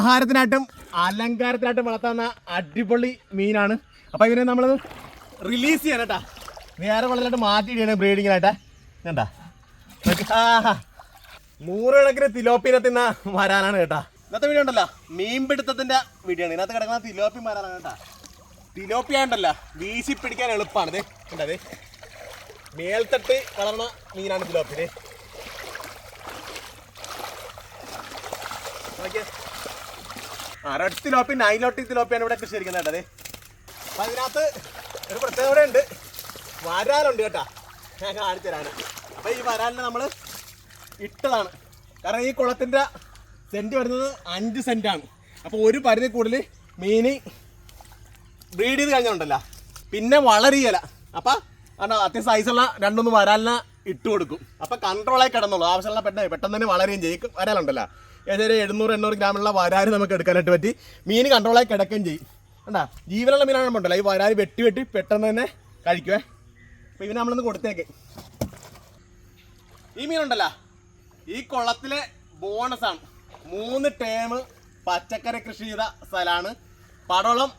ആഹാരത്തിനായിട്ടും അലങ്കാരത്തിനായിട്ടും വളർത്താവുന്ന അടിപൊളി മീനാണ്. അപ്പോൾ ഇവനെ നമ്മൾ റിലീസ് ചെയ്യാൻ കേട്ടാ. വേറെ വെള്ളത്തിലോട്ട് മാറ്റിയിട്ടാണ് ബ്രീഡിങ്ങിനായിട്ട്. കണ്ടാ? നൂറുകണക്കിന് തിലോപ്പിനെ തിന്ന വരാനാണ് കേട്ടാ. ഇന്നത്തെ വീഡിയോ ഉണ്ടല്ലോ. മീൻപിടുത്തത്തിന്റെ വീഡിയോ ആണ്. ഇതിനകത്ത് കിടക്കുന്ന തിലോപ്പി വരാനാണ് കേട്ടാ. തിലോപ്പി ആയിട്ടല്ല വീശി പിടിക്കാൻ എളുപ്പമാണ് കണ്ടത് മേൽത്തട്ട് വളർന്ന മീനാണ് തിലോപ്പിന്. ദേ. റെഡ് തിലോപ്പി നൈലോട്ടി തിലോപ്പിയാണ് ഇവിടെ കൃഷി ഇരിക്കുന്നത് കേട്ടത് അപ്പൊ അതിനകത്ത് ഒരു പ്രത്യേകത ഉണ്ട്. വരാലുണ്ട് കേട്ടാ. ഞാൻ കാണിച്ചു തരാണ് അപ്പൊ ഈ വരാലിനെ നമ്മൾ ഇട്ടതാണ്. കാരണം ഈ കുളത്തിന്റെ സെന്റ് വരുന്നത് അഞ്ച് സെന്റ് ആണ്. അപ്പൊ ഒരു പരിധി കൂടുതൽ മീന് ബ്രീഡ് ചെയ്ത് കഴിഞ്ഞുണ്ടല്ലോ പിന്നെ വളരെയല്ല അപ്പൊ കാരണം അത്യാവശ്യം സൈസുള്ള രണ്ടൊന്ന് വരാലിനെ ഇട്ട് കൊടുക്കും. അപ്പൊ കൺട്രോളായി കിടന്നുള്ളൂ. ആവശ്യമുള്ള പെട്ടെന്ന് പെട്ടെന്ന് തന്നെ വളരുകയും ചെയ്യും. വരാലുണ്ടല്ലോ. ഒരു എഴുന്നൂറ് എണ്ണൂറ് ഗ്രാമുള്ള വരാൽ നമുക്ക് എടുക്കാനായിട്ട് പറ്റി. മീൻ കൺട്രോളായി കിടക്കുകയും ചെയ്യും. കണ്ടാ? ജീവനുള്ള മീനാണ് ഉണ്ടല്ലോ ഈ വരാൽ വെട്ടി വെട്ടി പെട്ടെന്ന് തന്നെ കഴിക്കുവേ. അപ്പോൾ ഇവനെ നമ്മളൊന്ന് കൊടുത്തേക്ക്. ഈ മീനുണ്ടല്ലോ ഈ കുളത്തിലെ ബോണസാണ് മൂന്ന് ടേം പച്ചക്കറി കൃഷി ചെയ്ത സ്ഥലമാണ്. പടവളം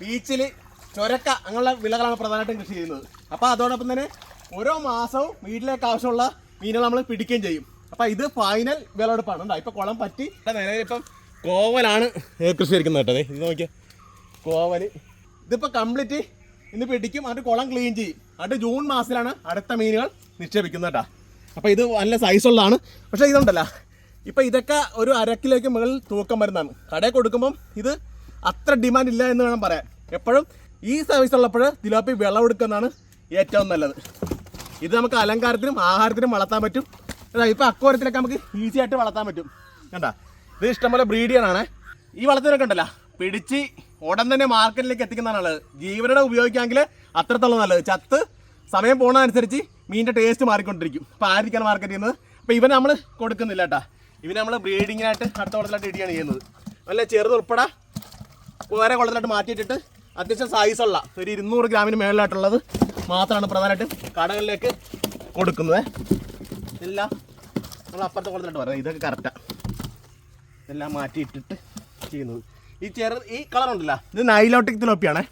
ബീച്ചിൽ ചൊരക്ക അങ്ങനെയുള്ള വിളകളാണ് പ്രധാനമായിട്ടും കൃഷി ചെയ്യുന്നത്. അപ്പോൾ അതോടൊപ്പം തന്നെ ഓരോ മാസവും വീട്ടിലേക്ക് ആവശ്യമുള്ള മീനുകൾ നമ്മൾ പിടിക്കുകയും ചെയ്യും. അപ്പോൾ ഇത് ഫൈനൽ വിളവെടുപ്പാണ് ഉണ്ടോ ഇപ്പൊ കുളം പറ്റി. നിലവിലിപ്പം കോവലാണ് കൃഷി ഇരിക്കുന്നത് കേട്ടോ ഇത് നോക്കിയാൽ കോവൽ ഇതിപ്പോ കംപ്ലീറ്റ് ഇന്ന് പിടിക്കും. എന്നിട്ട് കുളം ക്ലീൻ ചെയ്യും. എന്നിട്ട് ജൂൺ മാസത്തിലാണ് അടുത്ത മീനുകൾ നിക്ഷേപിക്കുന്നത് കേട്ടോ അപ്പോൾ ഇത് നല്ല സൈസുള്ളതാണ് പക്ഷേ ഇതുണ്ടല്ല. ഇപ്പം ഇതൊക്കെ ഒരു അരക്കിലേക്ക് മുകളിൽ തൂക്കം വരുന്നതാണ്. കടയിൽ കൊടുക്കുമ്പം ഇത് അത്ര ഡിമാൻഡ് ഇല്ല എന്ന് വേണം പറയാൻ. എപ്പോഴും ഈ സർവീസ് ഉള്ളപ്പോൾ തിലോപ്പി വിളവെടുക്കുന്നതാണ് ഏറ്റവും നല്ലത്. ഇത് നമുക്ക് അലങ്കാരത്തിനും ആഹാരത്തിനും വളർത്താൻ പറ്റും. ഇപ്പം അക്കോരത്തിലൊക്കെ നമുക്ക് ഈസി ആയിട്ട് വളർത്താൻ പറ്റും. കണ്ടാ? ഇത് ഇഷ്ടംപോലെ ബ്രീഡ് ചെയ്യാനാണേ. ഈ വളർത്തിനൊക്കെ ഉണ്ടല്ലോ. പിടിച്ച് ഉടൻ തന്നെ മാർക്കറ്റിലേക്ക് എത്തിക്കുന്നതാണ് ജീവനോടെ ഉപയോഗിക്കാമെങ്കിൽ അത്രത്തോളം നല്ലത്. ചത്ത് സമയം പോകുന്നതനുസരിച്ച് മീനിന്റെ ടേസ്റ്റ് മാറിക്കൊണ്ടിരിക്കും. അപ്പോൾ ആയിരിക്കാണ് മാർക്കറ്റ് ചെയ്യുന്നത്. അപ്പോൾ ഇവൻ നമ്മൾ കൊടുക്കുന്നില്ല കേട്ടാ. ഇവന് നമ്മൾ ബ്രീഡിങ്ങിനായിട്ട് അടുത്ത കുളത്തിലായിട്ട് ഇടിയാണ് ചെയ്യുന്നത്. നല്ല ചെറുത് ഉൾപ്പെടെ വേറെ കുളത്തിലായിട്ട് മാറ്റിയിട്ടിട്ട് അത്യാവശ്യം സൈസുള്ള ഒരു ഇരുന്നൂറ് ഗ്രാമിന് മേളിലായിട്ടുള്ളത് മാത്രമാണ് പ്രധാനമായിട്ടും കടകളിലേക്ക് കൊടുക്കുന്നത്. ഇതെല്ലാം നമ്മൾ അപ്പുറത്തെ കൊടുത്തിട്ട് പറയാം ഇതൊക്കെ കറക്റ്റാണ് ഇതെല്ലാം മാറ്റിയിട്ടിട്ട് ചെയ്യുന്നത്. ഈ ചെറു ഈ കളർ ഉണ്ടല്ലോ. ഇത് നൈലോട്ടിക് തിലോപ്പിയാണേ.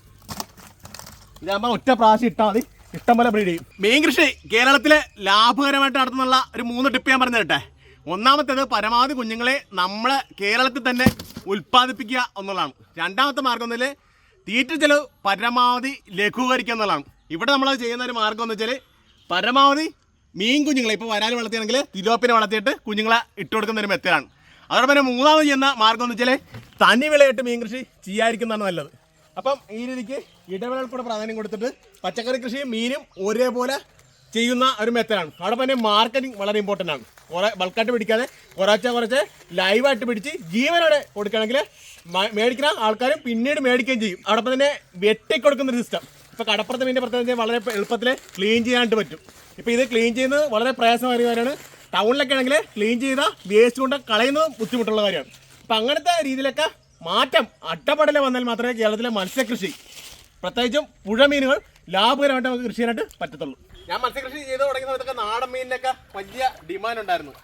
ഇതാകുമ്പോൾ ഒറ്റ പ്രാവശ്യം ഇട്ടാൽ മതി. ഇഷ്ടം പോലെ ബ്രീഡ് ചെയ്യും. മീൻ കൃഷി കേരളത്തിലെ ലാഭകരമായിട്ട് നടത്തുന്നുള്ള ഒരു മൂന്ന് ടിപ്പ് ഞാൻ പറഞ്ഞു തരട്ടെ. ഒന്നാമത്തേത് പരമാവധി കുഞ്ഞുങ്ങളെ നമ്മളെ കേരളത്തിൽ തന്നെ ഉൽപ്പാദിപ്പിക്കുക എന്നുള്ളതാണ്. രണ്ടാമത്തെ മാർഗം എന്നാൽ തീറ്റ ചെലവ് പരമാവധി ലഘൂകരിക്കുക എന്നുള്ളതാണ്. ഇവിടെ നമ്മൾ ചെയ്യുന്ന ഒരു മാർഗം എന്ന് വെച്ചാൽ പരമാവധി മീൻ കുഞ്ഞുങ്ങളെ ഇപ്പോൾ വരാൽ വളർത്തിയാണെങ്കിൽ തിലോപ്പിനെ വളർത്തിയിട്ട് കുഞ്ഞുങ്ങളെ ഇട്ട് കൊടുക്കുന്ന ഒരു മെത്തേഡാണ്. അതോടൊപ്പം തന്നെ മൂന്നാമത് ചെയ്യുന്ന മാർഗം എന്ന് വെച്ചാൽ തനി വിളയിട്ട് മീൻ കൃഷി ചെയ്യാതിരിക്കുന്നതാണ് നല്ലത്. അപ്പം ഈ രീതിക്ക് ഇടവേളകൾക്കൂടെ പ്രാധാന്യം കൊടുത്തിട്ട് പച്ചക്കറി കൃഷിയും മീനും ഒരേപോലെ ചെയ്യുന്ന ഒരു മെത്തേഡാണ്. അതോടൊപ്പം തന്നെ മാർക്കറ്റിംഗ് വളരെ ഇമ്പോർട്ടന്റ് ആണ്. കുറേ ബൾക്കായിട്ട് പിടിക്കാതെ കുറച്ച് കുറച്ച് ലൈവായിട്ട് പിടിച്ച് ജീവനോടെ കൊടുക്കുകയാണെങ്കിൽ മേടിക്കുന്ന ആൾക്കാരും പിന്നീട് മേടിക്കുകയും ചെയ്യും. അതോടൊപ്പം തന്നെ വെട്ടിക്കൊടുക്കുന്ന ഒരു സിസ്റ്റം ഇപ്പോൾ കടപ്പുറത്ത് മീനിന്റെ പ്രത്യേകത വളരെ എളുപ്പത്തിൽ ക്ലീൻ ചെയ്യാനായിട്ട് പറ്റും. ഇപ്പോൾ ഇത് ക്ലീൻ ചെയ്യുന്നത് വളരെ പ്രയാസമായ കാര്യമാണ്. ടൗണിലൊക്കെ ആണെങ്കിൽ ക്ലീൻ ചെയ്ത വേസ്റ്റ് കൊണ്ട് കളയുന്നത് ബുദ്ധിമുട്ടുള്ള കാര്യമാണ്. അപ്പം അങ്ങനത്തെ രീതിയിലൊക്കെ മാറ്റം അട്ടപ്പടല വന്നാൽ മാത്രമേ കേരളത്തിലെ മത്സ്യകൃഷി പ്രത്യേകിച്ചും പുഴ മീനുകൾ ലാഭകരമായിട്ട് നമുക്ക് കൃഷി ചെയ്യാനായിട്ട് പറ്റത്തുള്ളൂ. ഞാൻ മത്സ്യകൃഷി ചെയ്ത് തുടങ്ങിയ സമയത്തൊക്കെ നാടൻ മീനിനൊക്കെ വലിയ ഡിമാൻഡ് ഉണ്ടായിരുന്നു.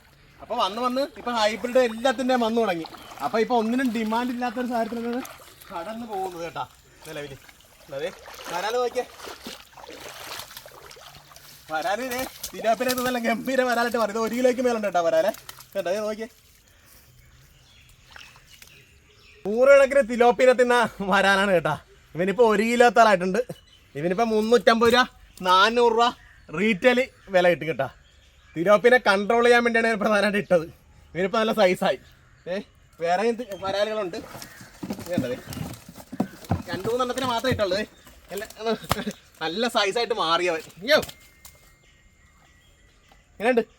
അപ്പോൾ വന്ന് വന്ന് ഇപ്പം ഹൈബ്രിഡ് എല്ലാത്തിന്റെയും വന്നു തുടങ്ങി. അപ്പോൾ ഇപ്പോൾ ഒന്നിനും ഡിമാൻഡ് ഇല്ലാത്തൊരു സാഹചര്യത്തിലാണ് കടന്നു പോകുന്നത് കേട്ടാ നിലവിൽ അതെ. വരാലോ നോക്കിയേ. വരാലിനെ തിരാപ്പിനെ നല്ല ഗംഭീര വരാലായിട്ട് പറഞ്ഞത് ഒരു കിലോയ്ക്ക് മേലുണ്ട് കേട്ടോ വരാലെ. കേട്ടോ ഇത് നോക്കിയേ. നൂറുകണക്കിന് തിലോപ്പിനെ തിന്ന വരാനാണ് കേട്ടാ. ഇവനിപ്പോൾ ഒരു കിലോ തലായിട്ടുണ്ട് ഇവനിപ്പോൾ മുന്നൂറ്റമ്പത് രൂപ നാനൂറ് രൂപ റീറ്റെയിൽ വില കിട്ടും കേട്ടാ. തിലോപ്പിനെ കൺട്രോൾ ചെയ്യാൻ വേണ്ടിയാണ് പ്രധാനമായിട്ട് ഇട്ടത്. ഇവനിപ്പോൾ നല്ല സൈസായി ഏ വേറെ വരാലുകളുണ്ട്? വേണ്ടത് രണ്ടു മൂന്നെണ്ണത്തിന് മാത്രമേ ഇട്ടുള്ളൂ. നല്ല സൈസായിട്ട് മാറിയവൻ. അയ്യോ എങ്ങനെയുണ്ട്